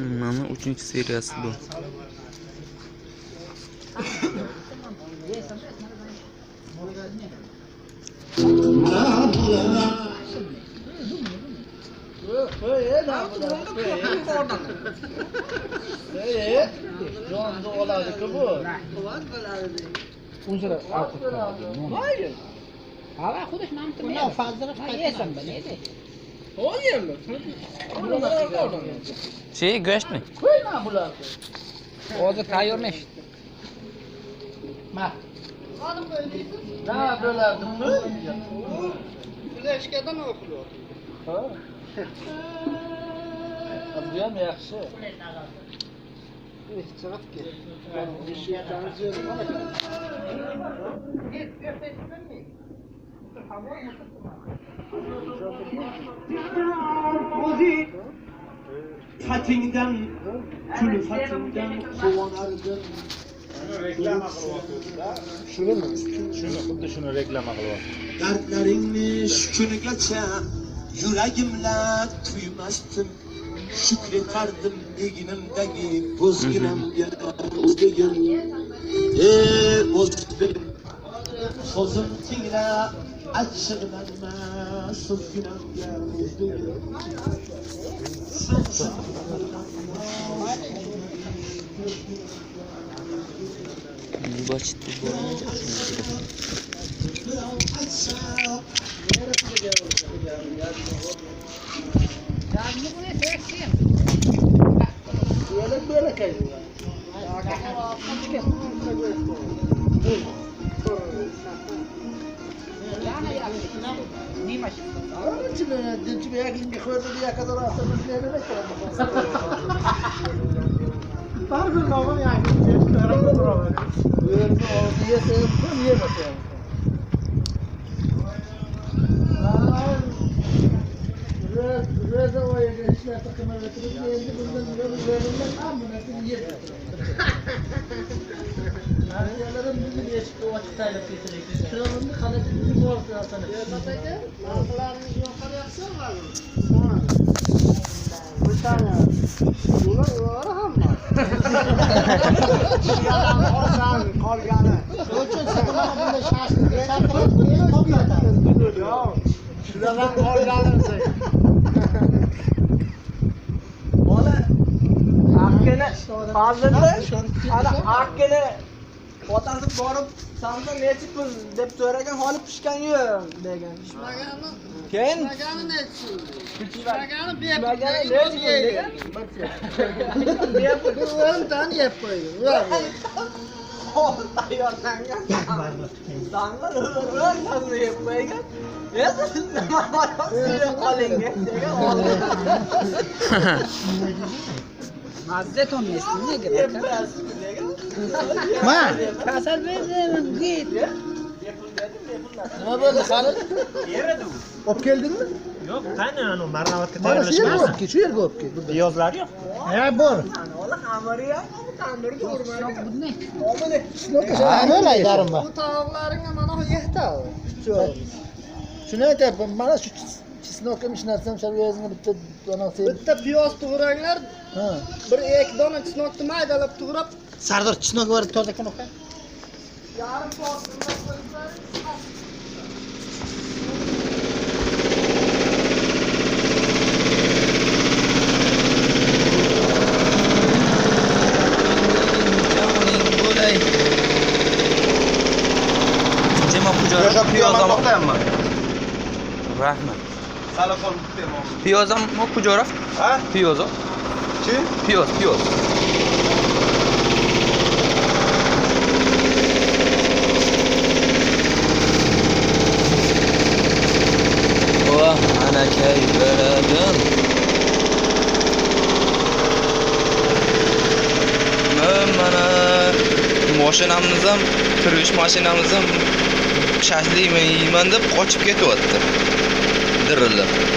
Ama üçüncü seriyası bu. Unsere auch. Nein. Aber gut, ich nehme es. Und auf andere Fälle. Ja, ist ein Benedikt. O yerler. Buralar da oradan. Şey göç mü? Koy lan buralarda. Orada kayıyor ne işte? Bak. Hanım böyleydi. Ne yapıyorlardı bunu? Burada eşkiden okuyor. Ha. Adrian yaxşı. Eh, çıxıb get. Bir şey danışıyorum ama. Git, öpəsən mi? Hamur mu? Flashkadan o'qilib Ha. Bu ham yaxshi. chiqibki Fatingdan, kulfatingdan quvonardim. Shuni xuddi shuni reklama qilyapti. Dardlaringni shu kunigacha yuragimla tuymasdim. Shukretardim egnimdagi o'zginamga o'zbegim. Ey o'zbegim, so'zim tingla, achchig'lanma so'zginamga o'zbegim. bachitni bo'lmaydi Böyle böyle kayıyor. Dinci bir yakin bir koydu diye kadar aslında bir yere de Var bir normal yani. Tarafı duramıyor. Böyle o diye sevdim niye bakıyor? İşler takıma götürüp geldi buradan böyle verirler bunu yer. Bizi diye çıktı o vakit tayla getirecek. Kralın bir kanatı bizi bu arada sana. Ya tataydı. Malkalarımız yukarı yapsana var mı? Bir tane. Bunlar var ama. Yalan korsan korganı. Çocuğun sakın bunda şaştı. Şarkı diye top yatar. Ya. Şuradan korganı sen. Akkene hozirda ana akkene otasi borib samsa nechi pul deb so'ragan holi pishgan yo'q degan keyin Pishmagani nechi? pishmagani Pishmagani nechi nechi pul pul degan Bir o'ntani yeb qo'ydim. hol tayyorlangan danglar o'rtasini yeb qo'ygan sizga qolinga degan mazza to'maysiz nega yeb berasiz degan man kasal berdim git Nima bo'ldi hali? Olib keldingmi? Yo'q, qani anu marhamatga Mana shu yerga tayyorlashgan. olib kel, shu yerga olib kel. Piyozlar yo'q. Ha, bor. Ola xamiri ham tandirga urmadi bunday omini Nima aytarim Bu tavuqlaringga mana bu yehta. Shuni aytyapman, mana shu chesnokim hech narsam shu o'zini bitta dona Bitta piyoz to'g'ranglar. Ha. Bir ikki dona chesnokni maydalab to'g'rab. Sardor chesnok var toza kanoqa. yarim soat piyozam rahmat bittaman. piyozam pujora Ha? piyozo Chi? piyoz piyoz. Voh anakay beradin mana mashinamiz ham turmush mashinamiz ham shashlikmi yeyman deb qochib ketyapti dirillab